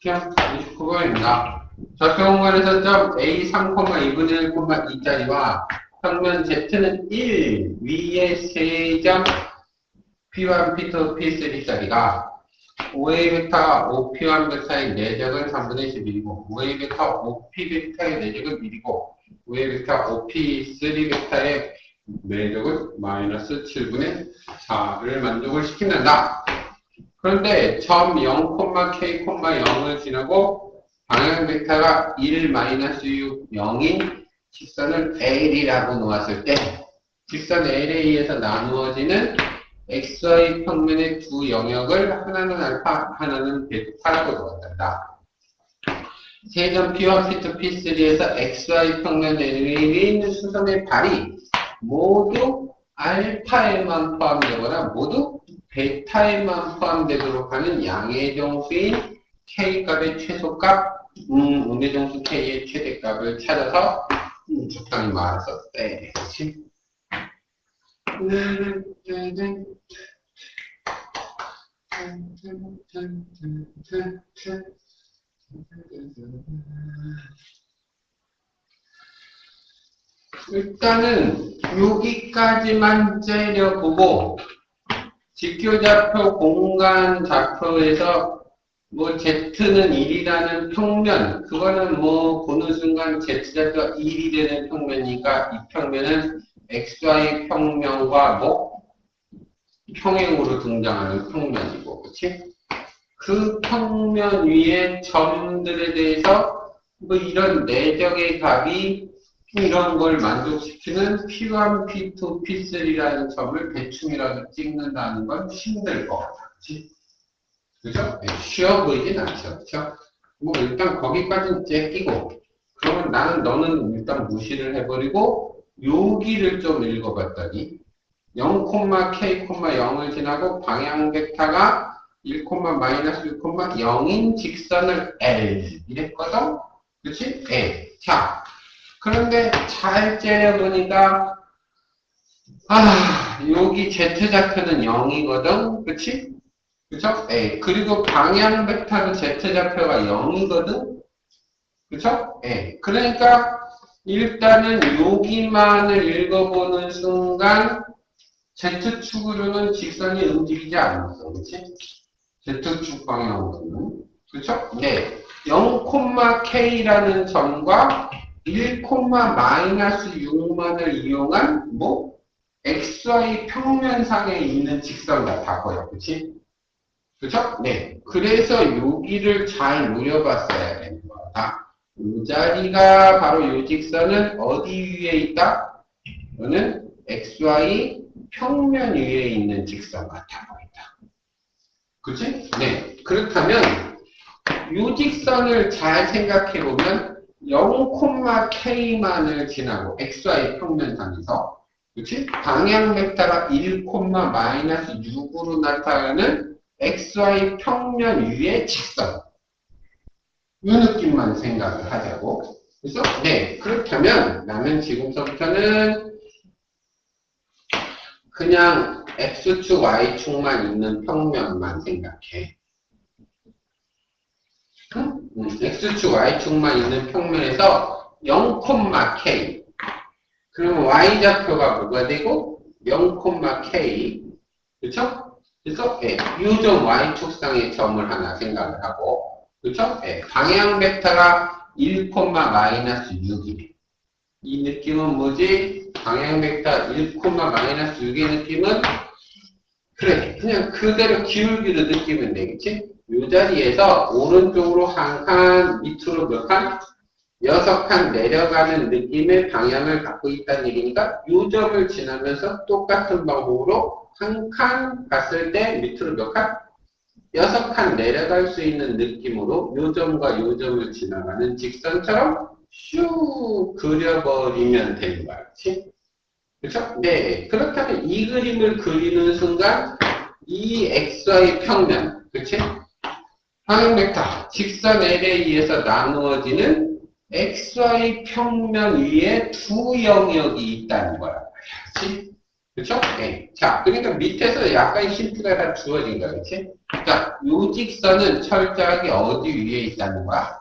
그냥 29번입니다. 적용 공간에서 점 A3, 2분의 1, 2짜리와 평면 Z는 1 위에 세점 P1, P2, P3짜리가 5A 벡터가 5P1 벡터의 내적은 3분의 11이고 5A 벡터 5P 벡터의 내적은 1이고 5A 벡터 5P3 벡터의 내적은 마이너스 7분의 4를 만족을 시킨다. 그런데 점 0, K, 0을 지나고 방향 벡터가 1, 마이너스 6, 0인 직선을 L이라고 놓았을 때 직선 의해서 나누어지는 XY 평면의 두 영역을 하나는 알파, 하나는 베타라고 놓았다. 세점 P1, P2, P3에서 XY 평면 L에 있는 수선의 발이 모두 알파에만 포함되거나 모두 베타에만 포함되도록 하는 양의 정수인 K값의 최소값, 음, 음의 정수 K의 최대값을 찾아서 음, 적당히 말아서 빼야지. 일단은 여기까지만 째려보고 직교좌표 공간 좌표에서 뭐 Z는 1이라는 평면 그거는 뭐 보는 순간 Z좌표가 1이 되는 평면이니까 이 평면은 XY 평면과 뭐 평행으로 등장하는 평면이고 그치? 그 평면 위에 점들에 대해서 뭐 이런 내적의 값이 이런 걸 만족시키는 P1, P2, P3라는 점을 대충이라도 찍는다는 건 힘들 것. 그치? 그죠? 네, 쉬워 보이진 않죠. 그죠? 뭐 일단 거기까지는 째끼고 그러면 나는 너는 일단 무시를 해버리고 여기를 좀 읽어봤더니 0,K,0을 지나고 방향 벡터가 1, 마이너스 1, 0인 직선을 L 이랬거든? 그치? L. 자, 그런데 잘 째려보니까 아 여기 Z좌표는 0이거든? 그치? 그쵸? A. 그리고 방향 벡터는 Z좌표가 0이거든? 그쵸? A. 그러니까 일단은 여기만을 읽어보는 순간 Z축으로는 직선이 움직이지 않았어. 그치? Z축 방향으로는. 그쵸? 네. 0,K라는 점과 1, 마이너스 6만을 이용한 뭐 XY 평면상에 있는 직선 같아고요. 그치? 그쵸? 네. 그래서 여기를 잘 노려봤어야 되는 거다. 이 자리가 바로 이 직선은 어디 위에 있다? 이거는 XY 평면 위에 있는 직선 같아 보인다. 그치? 네. 그렇다면 이 직선을 잘 생각해 보면 0,K만을 지나고 XY 평면상에서 그치? 방향 벡터가 1, 마이너스 6으로 나타나는 XY 평면 위의 직선. 이 느낌만 생각을 하자고. 그래서, 네. 그렇다면, 나는 지금부터는 그냥 X축, Y축만 있는 평면만 생각해. 응? X축, Y축만 있는 평면에서 0,K. 그러면 Y좌표가 뭐가 되고, 0,K. 그쵸? 그래서, 예, U점 Y축상의 점을 하나 생각을 하고? 예, 방향 벡터가 1, 마이너스 6이네. 이 느낌은 뭐지? 방향 벡터 1, 마이너스 6의 느낌은, 그래, 그냥 그대로 기울기로 느끼면 되겠지? 이 자리에서 오른쪽으로 한 칸, 밑으로 몇 칸? 여섯 칸 내려가는 느낌의 방향을 갖고 있다는 얘기니까 이 점을 지나면서 똑같은 방법으로 한 칸 갔을 때 밑으로 몇 칸? 여섯 칸 내려갈 수 있는 느낌으로 요 점과 요 점을 지나가는 직선처럼 슉 그려버리면 되는 거야. 그치? 그쵸? 네. 그렇다면 이 그림을 그리는 순간 이 XY 평면, 그치? 방향 벡터, 직선 L에 의해서 나누어지는 XY 평면 위에 두 영역이 있다는 거야. 그치? 그쵸? 네. 자, 그러니까 밑에서 약간 힌트가 다 주어진 거야, 그치? 자, 요 직선은 철저하게 어디 위에 있다는 거야?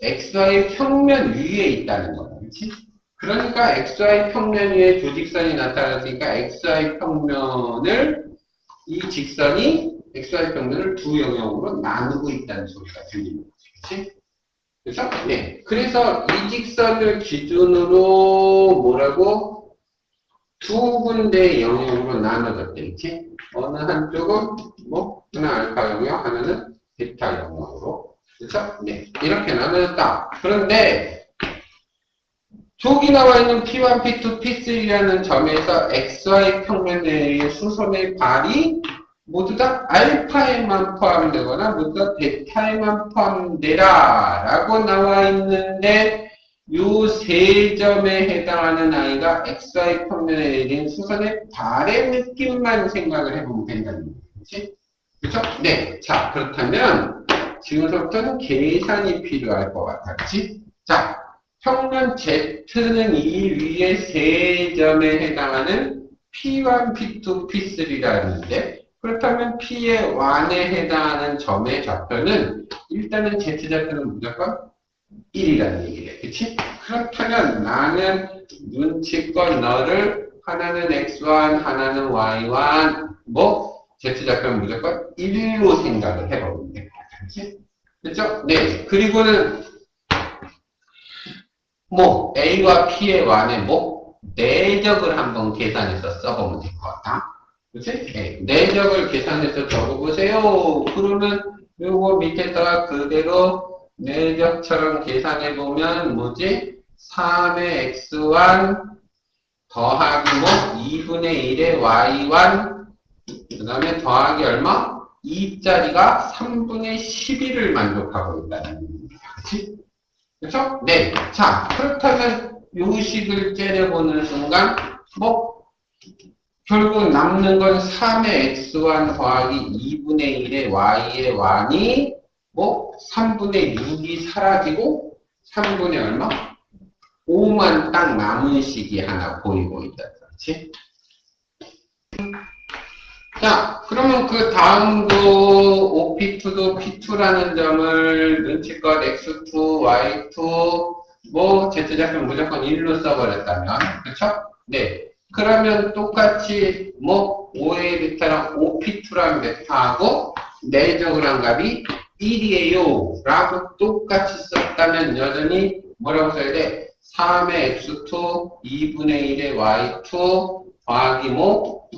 XY 평면 위에 있다는 거야, 그치? 그러니까 XY 평면 위에 두 직선이 나타났으니까 XY 평면을 이 직선이 XY 평면을 두 영역으로 나누고 있다는 소리가 들리는 거지, 그치? 그죠? 네. 그래서 이 직선을 기준으로 뭐라고? 두 군데의 영역으로 나눠졌대, 그치? 어느 한쪽은 뭐, 하나 알파 영역, 하나는 베타 영역으로. 그쵸? 네. 이렇게 나눠졌다. 그런데, 저기 나와 있는 P1, P2, P3라는 점에서 XY 평면의 수선의 발이 모두 다 알파에만 포함되거나 모두 다 베타에만 포함되라 라고 나와 있는데 요 세 점에 해당하는 아이가 XY 평면에 내린 수선의 발의 느낌만 생각을 해보면 된다는 거지. 그쵸? 네. 자, 그렇다면 지금부터는 계산이 필요할 것. 그치? 자, 평면 Z는 이 위에 세 점에 해당하는 P1, P2, P3라는데 그렇다면 P의 1에 해당하는 점의 좌표는 일단은 Z좌표는 무조건 1이라는 얘기래. 그치? 그렇다면 나는 눈치껏 너를 하나는 X1, 하나는 Y1, 뭐 Z좌표는 무조건 1로 생각을 해보면 돼. 그치? 그죠? 네. 그리고는 뭐 A와 P의 1의 뭐 내적을 한번 계산해서 써보면 될 것 같아. 그치? 네. 내적을 계산해서 적어보세요. 그러면 요거 밑에다가 그대로 내적처럼 계산해보면 뭐지? 3의 x1 더하기 뭐 2분의 1의 y1 그 다음에 더하기 얼마? 2짜리가 3분의 11을 만족하고 있다는 얘기입니다. 그쵸? 네. 자, 그렇다면 요 식을 째려보는 순간 뭐 결국 남는 건 3의 x1 더하기 2분의 1의 y의 1이 뭐 3분의 6이 사라지고 3분의 얼마? 5만 딱 남은 식이 하나 보이고 있다. 그렇지? 자, 그러면 그 다음도 OP2도 P2라는 점을 눈치껏 X2, Y2, 뭐 Z좌표 무조건 1로 써버렸다면, 그쵸? 네. 그러면 똑같이 뭐 5의 베타랑 OP2랑 베타하고 내적으로 한 값이 1이에요 라고 똑같이 썼다면 여전히 뭐라고 써야 돼? 3의 x2, 2분의 1의 y2 더하기 뭐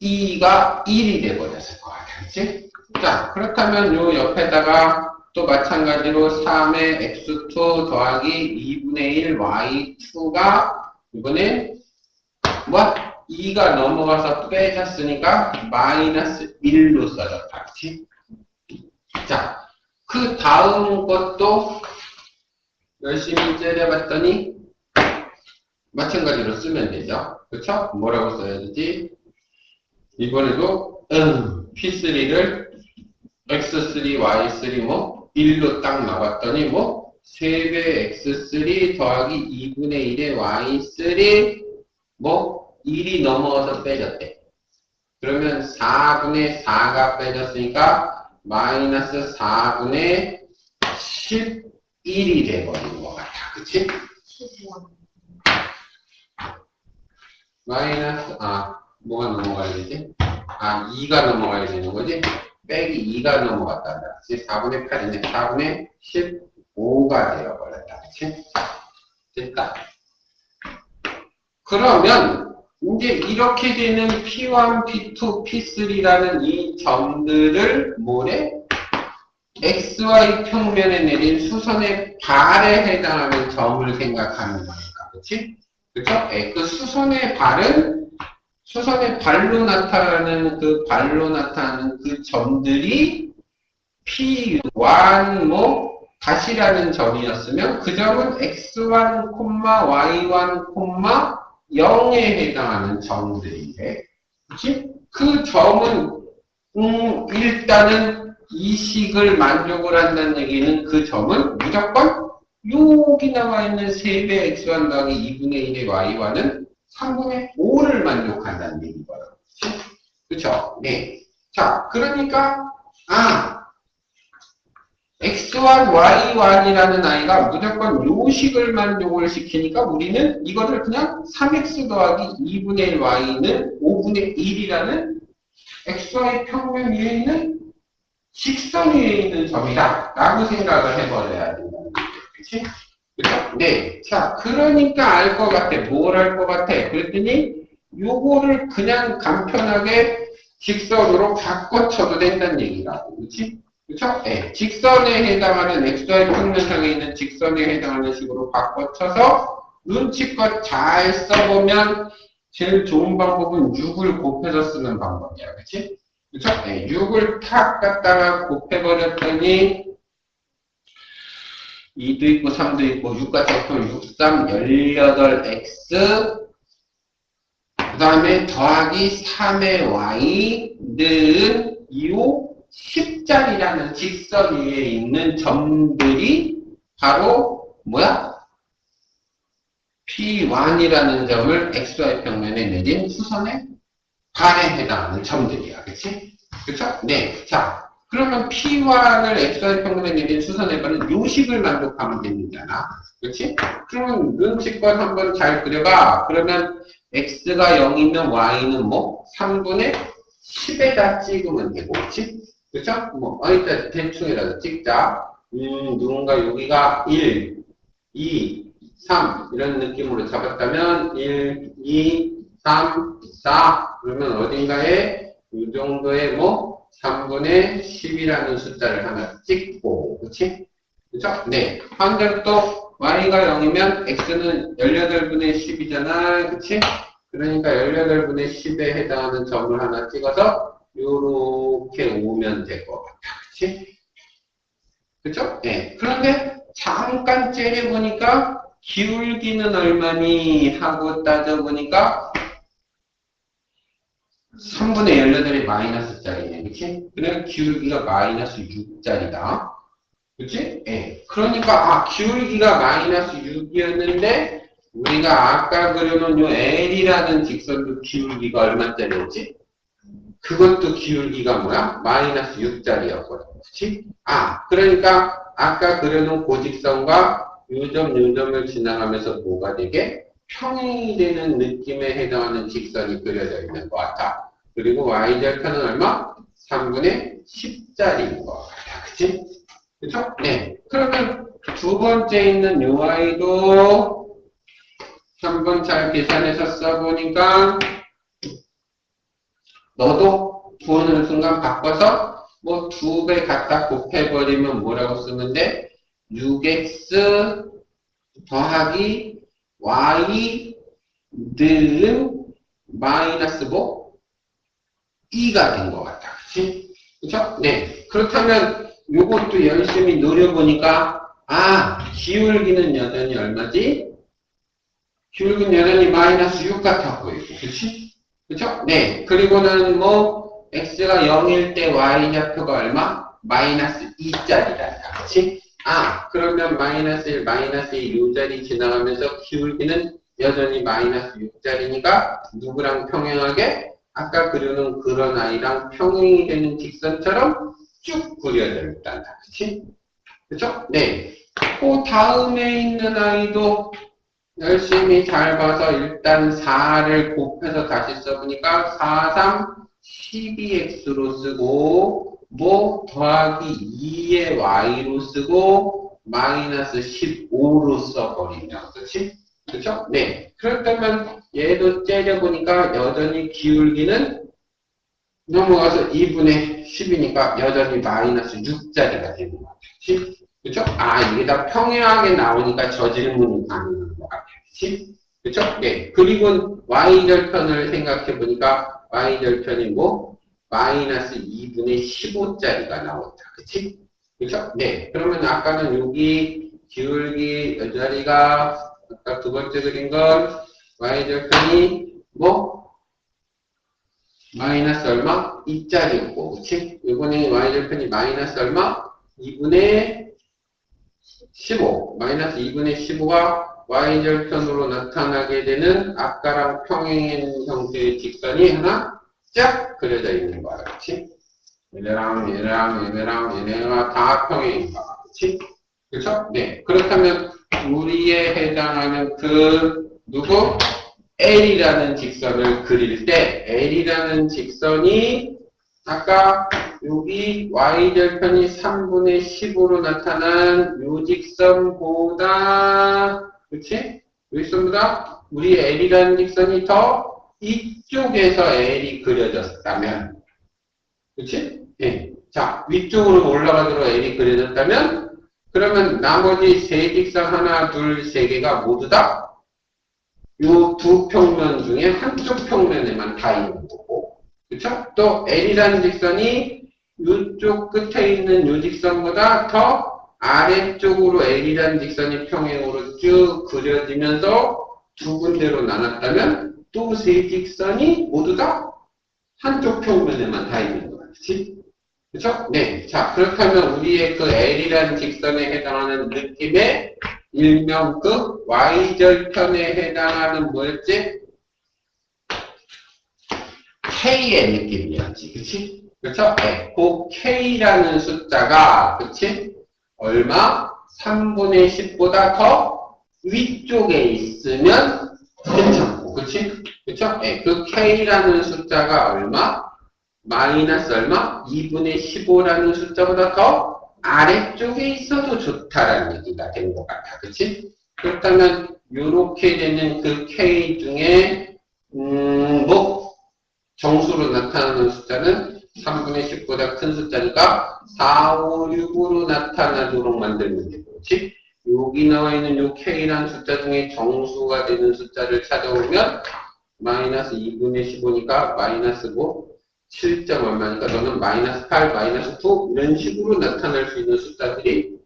2가 1이 돼버렸을 거 같아. 그치? 자, 그렇다면 요 옆에다가 또 마찬가지로 3의 x2 더하기 2분의 1 y2가 이번에 뭐 2가 넘어가서 빼졌으니까 마이너스 1로 써졌다. 그치? 자, 그 다음 것도 열심히 째려봤더니 마찬가지로 쓰면 되죠. 그쵸? 뭐라고 써야 되지? 이번에도 음, P3를 X3, Y3 뭐 1로 딱 나왔더니 뭐 3배 X3 더하기 2분의 1의 Y3 뭐 1이 넘어가서 빼졌대. 그러면 4분의 4가 빼졌으니까 마이너스 4분의 11이 돼버린 것 같아. 그치? 마이너스, 아, 뭐가 넘어가야 되지? 아, 2가 넘어가야 되는 거지? 빼기 2가 넘어갔다. 그치? 4분의 8인데 4분의 15가 되어버렸다. 그치? 됐다. 그러면, 이제 이렇게 되는 P1, P2, P3라는 이 점들을 뭐래? XY 평면에 내린 수선의 발에 해당하는 점을 생각하는 거니까. 그치? 그쵸? 예, 그 수선의 발은 수선의 발로 나타나는 그 발로 나타나는 그 점들이 P1 뭐 다시라는 점이었으면 그 점은 X1, Y1, 0에 해당하는 점들인데 그치? 그 점은 음, 일단은 이 식을 만족을 한다는 얘기는 그 점은 무조건 여기 나와 있는 3배 x1 더하기 2분의 1의 y와는 3분의 5를 만족한다는 얘기거든요. 그쵸? 네. 자, 그러니까, 아, x1, y1이라는 아이가 무조건 요식을 만족을 시키니까 우리는 이거를 그냥 3x 더하기 2분의 1 y는 5분의 1이라는 xy 평면 위에 있는 직선 위에 있는 점이다. 라고 생각을 해버려야 거죠. 그치? 그죠? 네. 자, 그러니까 알 것 같아. 뭘 알 것 같아? 그랬더니 요거를 그냥 간편하게 직선으로 바꿔쳐도 된다는 얘기라고. 그치? 그쵸? 네. 직선에 해당하는 XY 평면상에 있는 직선에 해당하는 식으로 바꿔쳐서 눈치껏 잘 써보면 제일 좋은 방법은 6을 곱해서 쓰는 방법이야. 그치? 그쵸? 네. 6을 탁 갖다가 곱해버렸더니 2도 있고 3도 있고 6과 적분 6, 3, 18x 그 다음에 더하기 3의 y는 2호 10짜리라는 직선 위에 있는 점들이 바로 뭐야? P1이라는 점을 XY 평면에 내린 수선의 반에 해당하는 점들이야. 그치? 그쵸? 네. 자, 그러면 P1을 XY 평면에 내린 수선의 반은 요식을 만족하면 됩니다나. 그치? 그러면 눈치껏 한번 잘 그려봐. 그러면 X가 0이면 Y는 뭐? 3분의 10에다 찍으면 되고, 그치? 그쵸? 뭐, 어, 일단 대충이라도 찍자. 음, 누군가 여기가 1, 2, 3 이런 느낌으로 잡았다면 1, 2, 3, 4 그러면 어딘가에 이 정도의 뭐 3분의 10이라는 숫자를 하나 찍고 그치? 그쵸? 네. 반대로 또 y가 0이면 x는 18분의 10이잖아 그치? 그러니까 18분의 10에 해당하는 점을 하나 찍어서 요렇게 오면 될 것 같아. 그치? 그죠? 네. 그런데 잠깐 째려보니까 기울기는 얼마니 하고 따져보니까 3분의 18이 마이너스 짜리네. 그치? 그래 기울기가 마이너스 6짜리다. 그치? 예. 그러니까 아 기울기가 마이너스 6이었는데 우리가 아까 그려놓은 요 L이라는 직선도 기울기가 얼마짜리였지? 그것도 기울기가 뭐야? 마이너스 6짜리였거든. 그치? 아, 그러니까 아까 그려놓은 고직선과 요점, 요점을 지나가면서 뭐가 되게 평행이 되는 느낌에 해당하는 직선이 그려져 있는 것 같아. 그리고 y절편은 얼마? 3분의 10짜리인 것 같아. 그치? 그쵸? 네. 그러면 두 번째 있는 요 아이도 한번 잘 계산해서 써보니까 너도 구하는 순간 바꿔서 뭐 두 배 갖다 곱해버리면 뭐라고 돼? 6x 더하기 y 는 마이너스 뭐? 2가 된 것 같다. 그치? 그쵸? 네. 그렇다면 요것도 열심히 노려보니까 아 기울기는 여전히 얼마지? 기울기는 여전히 마이너스 6 같아 보이고 그치? 그쵸? 네. 그리고는 뭐 x가 0일 때 y 좌표가 얼마? 마이너스 2짜리다. 그치? 아, 그러면 마이너스 1, 마이너스 2, 요 자리 지나가면서 기울기는 여전히 마이너스 6짜리니까 누구랑 평행하게? 아까 그려놓은 그런 아이랑 평행이 되는 직선처럼 쭉 그려져 있단다. 그치? 그쵸? 네. 그 다음에 있는 아이도 열심히 잘 봐서 일단 4를 곱해서 다시 써보니까 4, 3, 12x로 쓰고 뭐 더하기 2의 y로 쓰고 마이너스 15로 써버리면 그치? 그쵸? 네. 그렇다면 얘도 째려보니까 여전히 기울기는 넘어가서 2분의 10이니까 여전히 마이너스 6짜리가 되는 것 같아. 그치? 그쵸? 아, 이게 다 평행하게 나오니까 저 질문이 가능한 것 같아. 그치? 그쵸? 네. 그리고 y절편을 생각해보니까 y절편이 뭐? 마이너스 2분의 15짜리가 나온다. 그치? 그쵸? 네. 그러면 아까는 여기 기울기 이 자리가 아까 두 번째 그린 건 y절편이 뭐? 마이너스 얼마? 2짜리였고, 그치? 이번에 y절편이 마이너스 얼마? 2분의 15. 마이너스 2분의 15가 y절편으로 나타나게 되는 아까랑 평행인 형태의 직선이 하나 쫙 그려져 있는 거야. 그렇지? 얘네랑 얘네랑 얘네랑 얘네가 다 평행인 거야. 그렇지? 그렇죠? 네. 그렇다면 우리에 해당하는 그 누구? L이라는 직선을 그릴 때 L이라는 직선이 아까 여기 y절편이 3분의 10으로 나타난 요 직선보다 그치? 요 직선보다 우리 L이라는 직선이 더 이쪽에서 L이 그려졌다면 그치? 예. 자, 위쪽으로 올라가도록 L이 그려졌다면 그러면 나머지 세 직선 하나, 둘, 세 개가 모두 다 요두 평면 중에 한쪽 평면에만 다 있는 거고 그쵸? 또 L이라는 직선이 이쪽 끝에 있는 요 직선보다 더 아래쪽으로 L이라는 직선이 평행으로 쭉 그려지면서 두 군데로 나눴다면 또 세 직선이 모두 다 한쪽 평면에만 다 있는. 그치? 그쵸? 네. 자, 그렇다면 우리의 그 L이라는 직선에 해당하는 느낌의 일명 그 Y절편에 해당하는 뭐였지? K의 느낌이었지. 그치? 그쵸? 네. 그 K라는 숫자가, 그치? 얼마? 3분의 10보다 더 위쪽에 있으면 괜찮고, 그치? 그쵸? 네. 그 K라는 숫자가 얼마? 마이너스 얼마? 2분의 15라는 숫자보다 더 아래쪽에 있어도 좋다라는 얘기가 된 것 같아. 그치? 그렇다면, 요렇게 되는 그 K 중에, 음, 뭐, 정수로 나타나는 숫자는 3분의 10보다 큰 숫자니까 4, 5, 6으로 나타나도록 만들면 그렇지? 여기 나와 있는 요 K라는 숫자 중에 정수가 되는 숫자를 찾아오면 마이너스 2분의 15니까 마이너스 뭐 7점 얼마니까 너는 마이너스 8, 마이너스 9 이런 식으로 나타날 수 있는 숫자들이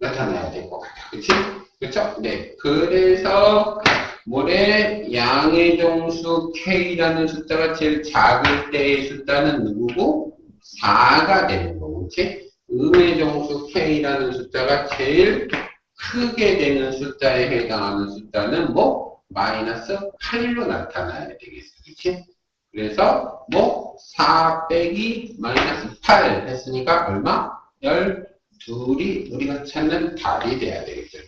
나타나야 될 것 같아. 그치? 그쵸? 네. 그래서 모래 양의 정수 K라는 숫자가 제일 작을 때의 숫자는 누구고? 4가 되는 거고, 그치? 음의 정수 K라는 숫자가 제일 크게 되는 숫자에 해당하는 숫자는 뭐? 마이너스 8로 나타나야 되겠어. 그치? 그래서 뭐? 4 빼기 마이너스 8 했으니까 얼마? 12이 우리가 찾는 답이 돼야 되겠죠.